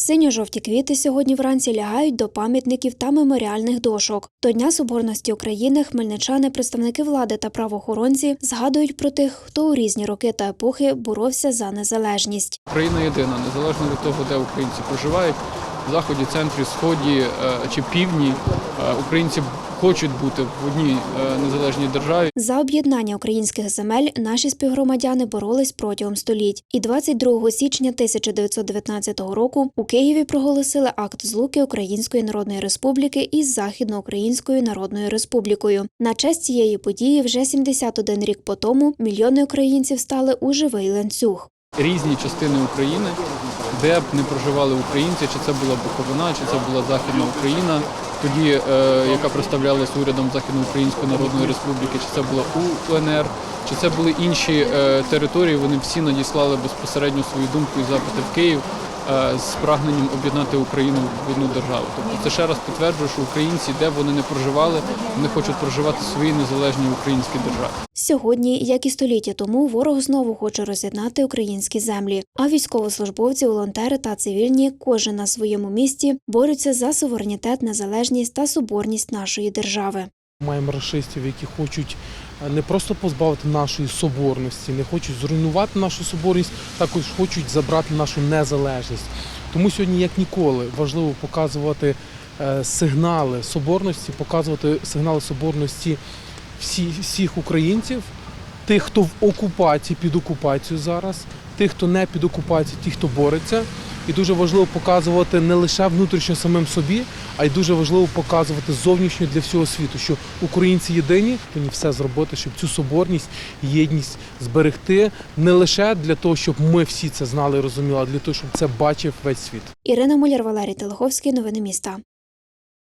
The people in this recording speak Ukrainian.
Синьо-жовті квіти сьогодні вранці лягають до пам'ятників та меморіальних дошок. До Дня Соборності України хмельничани, представники влади та правоохоронці згадують про тих, хто у різні роки та епохи боровся за незалежність. Україна єдина, незалежно від того, де українці проживають, в заході, центрі, сході е, чи півдні. е, Українці хочуть бути в одній е, незалежній державі. За об'єднання українських земель наші співгромадяни боролись протягом століть. І 22 січня 1919 року у Києві проголосили акт злуки Української Народної Республіки із Західноукраїнською Народною Республікою. На честь цієї події вже 71 рік по тому мільйони українців стали у живий ланцюг. Різні частини України, де б не проживали українці, чи це була Буковина, чи це була Західна Україна, тоді е, яка представлялась урядом Західноукраїнської Народної Республіки, чи це була УНР, чи це були інші е, території. Вони всі надіслали безпосередньо свою думку і запити в Київ з прагненням об'єднати Україну в одну державу. Тобто це ще раз підтверджує, що українці, де б вони не проживали, вони хочуть проживати в своїй незалежній українській державі. Сьогодні, як і століття тому, ворог знову хоче роз'єднати українські землі. А військовослужбовці, волонтери та цивільні, кожен на своєму місці, борються за суверенітет, незалежність та соборність нашої держави. Маємо расистів, які хочуть е, не просто позбавити нашої соборності, не хочуть зруйнувати нашу соборність, також хочуть забрати нашу незалежність. Тому сьогодні, як ніколи, важливо показувати е, сигнали соборності, показувати сигнали соборності всі, всіх українців, тих, хто в окупації під окупацією зараз, тих, хто не під окупацією, ті, хто бореться. І дуже важливо показувати не лише внутрішньо самим собі, а й дуже важливо показувати зовнішньо для всього світу, що українці єдині, повинні все зробити, щоб цю соборність, єдність зберегти не лише для того, щоб ми всі це знали і розуміли, а для того, щоб це бачив весь світ. Ірина Муляр, Валерій Телеховський. Новини міста.